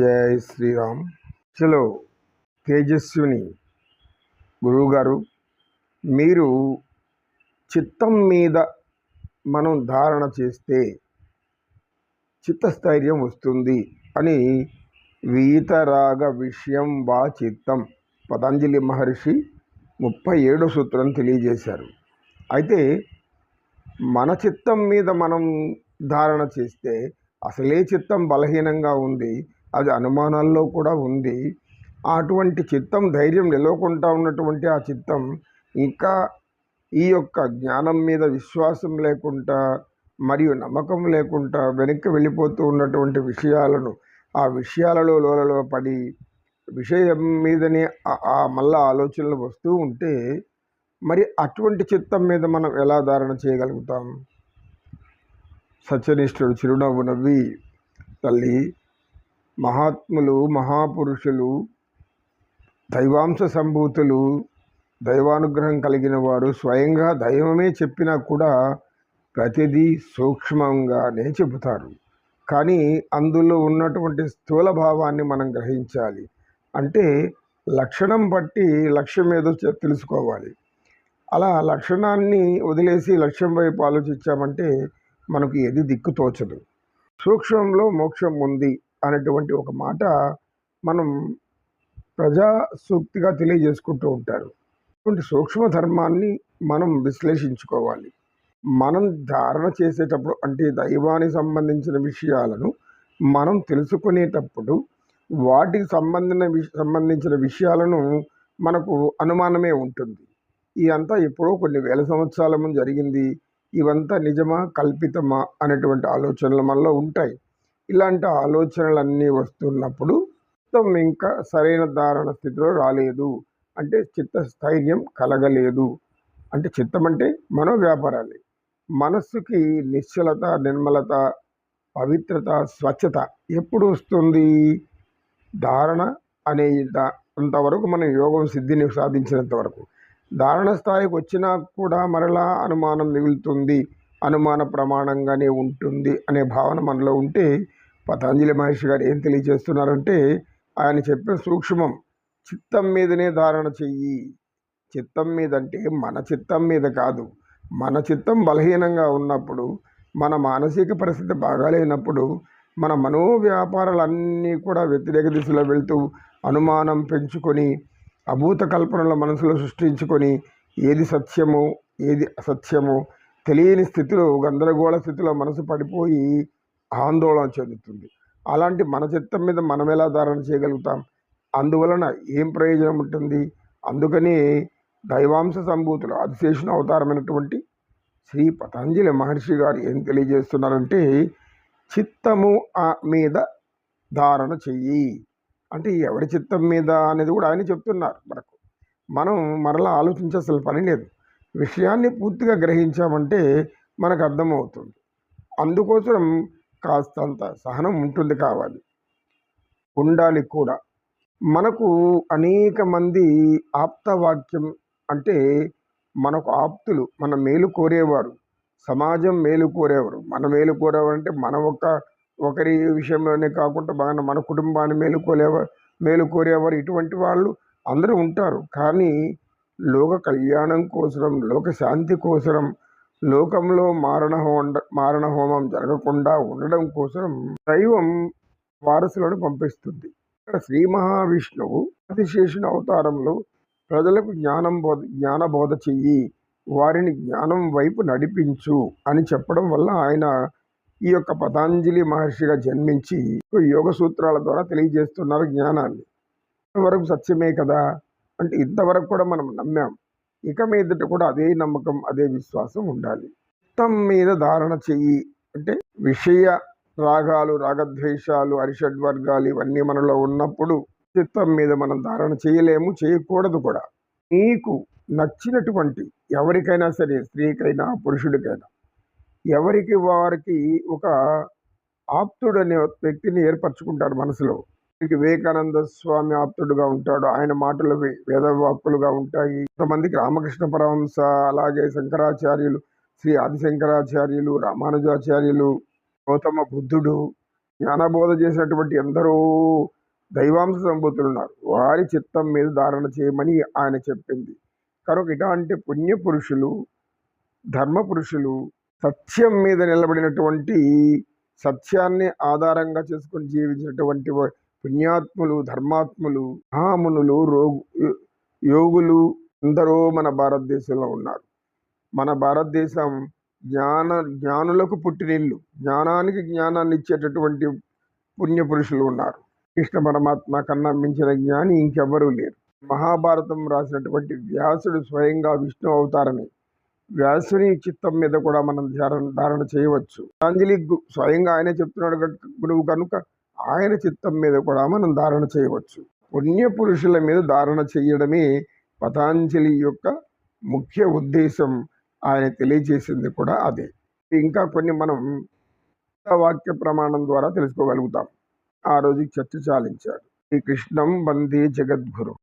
జై శ్రీరామ్. చలో తేజస్విని గురువుగారు మీరు చిత్తం మీద మనం ధారణ చేస్తే చిత్తస్థైర్యం వస్తుంది అని వీతరాగ విషయం వా చిత్తం. పతంజలి మహర్షి ముప్పై ఏడో సూత్రం తెలియజేశారు. అయితే మన చిత్తం మీద మనం ధారణ చేస్తే అసలే చిత్తం బలహీనంగా ఉంది అది అనుమానాల్లో కూడా ఉంది. అటువంటి చిత్తం ధైర్యం నిలవకుండా ఉన్నటువంటి ఆ చిత్తం ఇంకా ఈ యొక్క జ్ఞానం మీద విశ్వాసం లేకుండా మరియు నమ్మకం లేకుండా వెనక్కి వెళ్ళిపోతూ ఉన్నటువంటి విషయాలను ఆ విషయాలలో లోలలో పడి విషయం మీదనే ఆ- మళ్ళా ఆలోచనలు వస్తూ ఉంటే మరి అటువంటి చిత్తం మీద మనం ఎలా ధారణ చేయగలుగుతాం? సత్యనిష్ఠుడు చిరునవ్వు నవ్వి తల్లి మహాత్ములు మహాపురుషులు దైవాంశ సంభూతులు దైవానుగ్రహం కలిగిన వారు స్వయంగా దైవమే చెప్పినా కూడా ప్రతిదీ సూక్ష్మంగానే చెబుతారు. కానీ అందులో ఉన్నటువంటి స్థూల భావాన్ని మనం గ్రహించాలి. అంటే లక్షణం బట్టి లక్ష్యం ఏదో తెలుసుకోవాలి. అలా లక్షణాన్ని వదిలేసి లక్ష్యం వైపు ఆలోచించామంటే మనకు ఏది దిక్కు తోచదు. సూక్ష్మంలో మోక్షం ఉంది. అనేటువంటి ఒక మాట మనం ప్రజా సూక్తిగా తెలియజేసుకుంటూ ఉంటారు. అటువంటి సూక్ష్మ ధర్మాన్ని మనం విశ్లేషించుకోవాలి. మనం ధారణ చేసేటప్పుడు అంటే దైవానికి సంబంధించిన విషయాలను మనం తెలుసుకునేటప్పుడు వాటికి సంబంధించిన సంబంధించిన విషయాలను మనకు అనుమానమే ఉంటుంది. ఇదంతా ఎప్పుడో కొన్ని వేల సంవత్సరాల ముందు జరిగింది. ఇవంతా నిజమా కల్పితమా అనేటువంటి ఆలోచనలు మనలో ఉంటాయి. ఇలాంటి ఆలోచనలన్నీ వస్తున్నప్పుడు మొత్తం ఇంకా సరైన ధారణ స్థితిలో రాలేదు. అంటే చిత్తస్థైర్యం కలగలేదు. అంటే చిత్తం అంటే మనో వ్యాపారాలే మనస్సుకి నిశ్చలత నిర్మలత పవిత్రత స్వచ్ఛత ఎప్పుడు వస్తుంది? ధారణ అనే అంతవరకు మనం యోగం సిద్ధిని సాధించినంత వరకు. ధారణ స్థాయికి వచ్చినా కూడా మరలా అనుమానం మిగులుతుంది. అనుమాన ప్రమాణంగానే ఉంటుంది అనే భావన మనలో ఉంటే పతాంజలి మహర్షి గారు ఏం తెలియజేస్తున్నారంటే ఆయన చెప్పిన సూక్ష్మం చిత్తం మీదనే ధారణ చెయ్యి. చిత్తం మీద అంటే మన చిత్తం మీద కాదు. మన చిత్తం బలహీనంగా ఉన్నప్పుడు మన మానసిక పరిస్థితి బాగాలేనప్పుడు మన మనో వ్యాపారాలన్నీ కూడా వ్యతిరేక దిశలో వెళ్తూ అనుమానం పెంచుకొని అభూత కల్పనల మనసులో సృష్టించుకొని ఏది సత్యము ఏది అసత్యము తెలియని స్థితిలో గందరగోళ స్థితిలో మనసు పడిపోయి ఆందోళన చెందుతుంది. అలాంటి మన చిత్తం మీద మనం ఎలా ధారణ చేయగలుగుతాం? అందువలన ఏం ప్రయోజనం ఉంటుంది? అందుకని దైవాంశ సంభూతులు అధిశేషుని అవతారమైనటువంటి శ్రీ పతంజలి మహర్షి గారు ఏం తెలియజేస్తున్నారంటే చిత్తము ఆ మీద ధారణ చెయ్యి. అంటే ఎవరి చిత్తం మీద అనేది కూడా ఆయన చెప్తున్నారు మనకు. మనం మరలా ఆలోచించాల్సిన పని లేదు. విషయాన్ని పూర్తిగా గ్రహించామంటే మనకు అర్థమవుతుంది. అందుకోసం కాస్తంత సహనం ఉంటుంది కావాలి. ఉండాలి కూడా. మనకు అనేక మంది ఆప్తవాక్యం అంటే మనకు ఆప్తులు మన మేలు కోరేవారు. సమాజం మేలు కోరేవారు. మన మేలు కోరేవారు అంటే మన ఒక్క ఒకరి విషయంలోనే కాకుండా మన మన కుటుంబాన్ని మేలు కోరేవారు మేలు కోరేవారు. ఇటువంటి వాళ్ళు అందరూ ఉంటారు. కానీ లోక కళ్యాణం కోసరం లోక శాంతి కోసరం లోకంలో మారణ హోండ మారణ హోమం జరగకుండా ఉండడం కోసం దైవం వారసులను పంపిస్తుంది. ఇక్కడ శ్రీ మహావిష్ణువు ఆదిశేషుని అవతారంలో ప్రజలకు జ్ఞానం బోధ జ్ఞాన బోధ చెయ్యి వారిని జ్ఞానం వైపు నడిపించు అని చెప్పడం వల్ల ఆయన ఈ యొక్క పతాంజలి మహర్షిగా జన్మించి యోగ సూత్రాల ద్వారా తెలియజేస్తున్నారు జ్ఞానాన్ని. ఇంతవరకు సత్యమే కదా? అంటే ఇంతవరకు కూడా మనం నమ్మాం. ఇక మీదట కూడా అదే నమ్మకం అదే విశ్వాసం ఉండాలి. మొత్తం మీద ధారణ చెయ్యి. అంటే విషయ రాగాలు రాగద్వేషాలు అరిషడ్వర్గాలు ఇవన్నీ మనలో ఉన్నప్పుడు చిత్తం మీద మనం ధారణ చేయలేము చేయకూడదు కూడా. నీకు నచ్చినటువంటి ఎవరికైనా సరే స్త్రీకైనా పురుషుడికైనా ఎవరికి వారికి ఒక ఆప్తుడు అనే వ్యక్తిని ఏర్పరచుకుంటారు మనసులో. వివేకానంద స్వామి ఆప్తుడుగా ఉంటాడు. ఆయన మాటలు వేదవాక్కులుగా ఉంటాయి. కొంతమందికి రామకృష్ణ పరహంస అలాగే శంకరాచార్యులు శ్రీ ఆదిశంకరాచార్యులు రామానుజాచార్యులు గౌతమ బుద్ధుడు జ్ఞానబోధ చేసినటువంటి ఎందరో దైవాంశ సంబూతులు ఉన్నారు వారి చిత్తం మీద ధారణ చేయమని ఆయన చెప్పింది. కనుక ఇలాంటి పుణ్య పురుషులు ధర్మ పురుషులు సత్యం మీద నిలబడినటువంటి సత్యాన్ని ఆధారంగా చేసుకుని జీవించినటువంటి పుణ్యాత్ములు ధర్మాత్ములు మహామునులు రోగు యో- యోగులు ఎందరో మన భారతదేశంలో ఉన్నారు. మన భారతదేశం జ్ఞాన జ్ఞానులకు పుట్టినిల్లు. జ్ఞానానికి జ్ఞానాన్ని ఇచ్చేటటువంటి పుణ్య పురుషులు ఉన్నారు. కృష్ణ పరమాత్మ కన్నా మించిన జ్ఞాని ఇంకెవ్వరూ లేరు. మహాభారతం రాసినటువంటి వ్యాసుడు స్వయంగా విష్ణు అవతారమే. వ్యాసుని చిత్తం మీద కూడా మనం ధారణ ధారణ చేయవచ్చు. పతంజలి గు- స్వయంగా ఆయనే చెప్తున్నాడు గురువు నువ్వు కనుక ఆయన చిత్తం మీద కూడా మనం ధారణ చేయవచ్చు. పుణ్య పురుషుల మీద ధారణ చేయడమే పతాంజలి యొక్క ముఖ్య ఉద్దేశం ఆయన తెలియజేసింది కూడా అదే. ఇంకా కొన్ని మనం వాక్య ప్రమాణం ద్వారా తెలుసుకోగలుగుతాం. ఆ రోజు చర్చ చాలించాడు. శ్రీ కృష్ణం వందే జగద్గురు.